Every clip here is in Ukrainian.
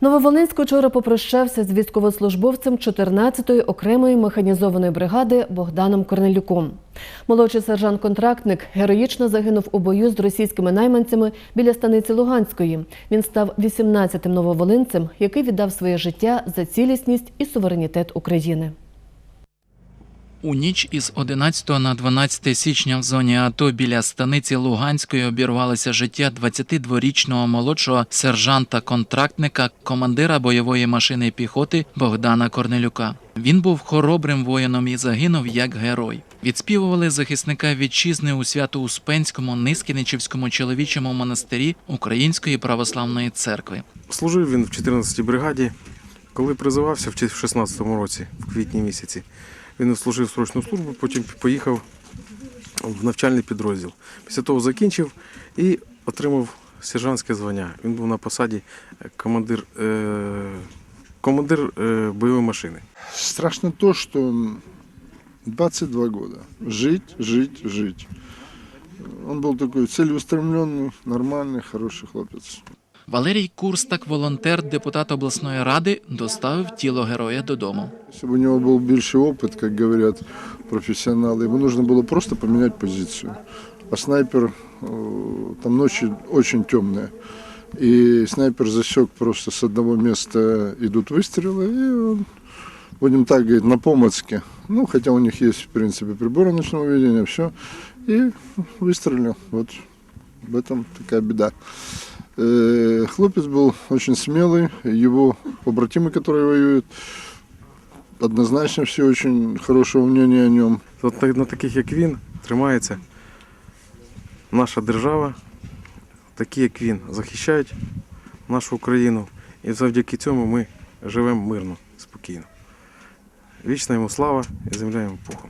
Нововолинськ вчора попрощався з військовослужбовцем 14-ї окремої механізованої бригади Богданом Корнелюком. Молодший сержант-контрактник героїчно загинув у бою з російськими найманцями біля станиці Луганської. Він став 18-тим нововолинцем, який віддав своє життя за цілісність і суверенітет України. У ніч із 11 на 12 січня в зоні АТО біля станиці Луганської обірвалося життя 22-річного молодшого сержанта-контрактника, командира бойової машини піхоти Богдана Корнелюка. Він був хоробрим воїном і загинув як герой. Відспівували захисника вітчизни у Свято-Успенському Нискіничівському чоловічому монастирі Української православної церкви. Служив він в 14-й бригаді. Коли призивався в 16-му році, в квітні місяці, він служив срочну службу, потім поїхав в навчальний підрозділ. Після того закінчив і отримав сержантське звання. Він був на посаді е, командир, е, командир е, бойової машини. Страшно то, что 22 года. Жить, жить, жить. Он был такой целеустремленный, нормальный, хороший хлопец. Валерій Курстак, волонтер, депутат обласної ради, доставив тіло героя додому. Если бы у него был больший опыт, как говорят профессионалы, ему нужно было просто поменять позицию. А снайпер, э, там ночи очень темные. И снайпер засек просто с одного места идут выстрелы, и он, будем так говорить, на помацке. Ну, хотя у них есть, в принципе, приборы ночного видения, все. И выстрелил. Вот в этом такая беда. Э, Хлопец был очень смелый, его побратимы, которые воюют, однозначно все очень хорошего мнения о нем. От на- на таких, як він, тримається наша держава, такі, як він, захищають нашу Україну. І завдяки цьому ми живемо мирно, спокійно. Вічна йому слава і земля йому пухом.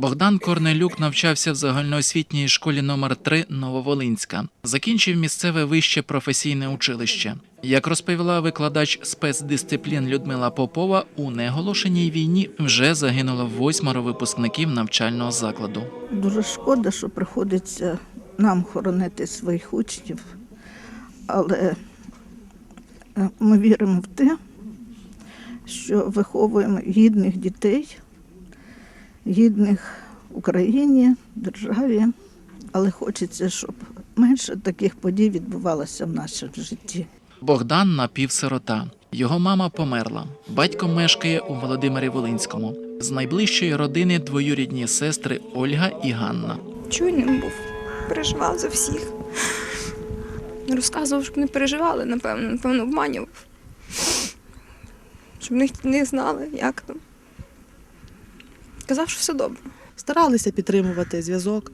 Богдан Корнелюк навчався в загальноосвітній школі номер 3 Нововолинська. Закінчив місцеве вище професійне училище. Як розповіла викладач спецдисциплін Людмила Попова, у неголошеній війні вже загинуло восьмеро випускників навчального закладу. Дуже шкода, що приходиться нам хоронити своїх учнів, але е, ми віримо в те, що виховуємо гідних дітей, гідних Україні, державі, але хочеться, щоб менше таких подій відбувалося в нашому житті. Богдан напівсирота. Його мама померла. Батько мешкає у Володимирі Волинському. З найближчої родини двоюрідні сестри Ольга і Ганна. чуйним був, переживав за всіх. Розказував, щоб не переживали, напевно, напевно, обманював. Щоб не, не знали, як там. Казав, що все добре. старалися підтримувати зв'язок.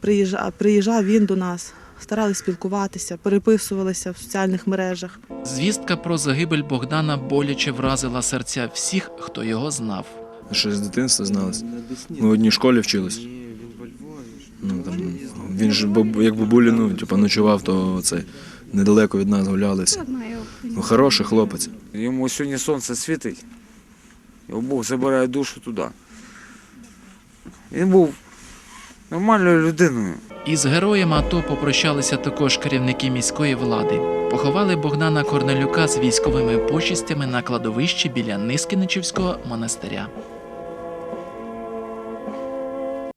Приїжджав, приїжджав він до нас, старалися спілкуватися, переписувалися в соціальних мережах. Звістка про загибель Богдана боляче вразила серця всіх, хто його знав. Ще з дитинства зналися. Ми в одній школі вчились. Ну, там, він ж як бабулі, ну, типу, ночував, то це недалеко від нас гулялися. Ну, хороший хлопець. Йому сьогодні сонце світить, і Бог забирає душу туди. Він був нормальною людиною. Із героєм АТО попрощалися також керівники міської влади. Поховали Богдана Корнелюка з військовими почистями на кладовищі біля Нискіничівського монастиря.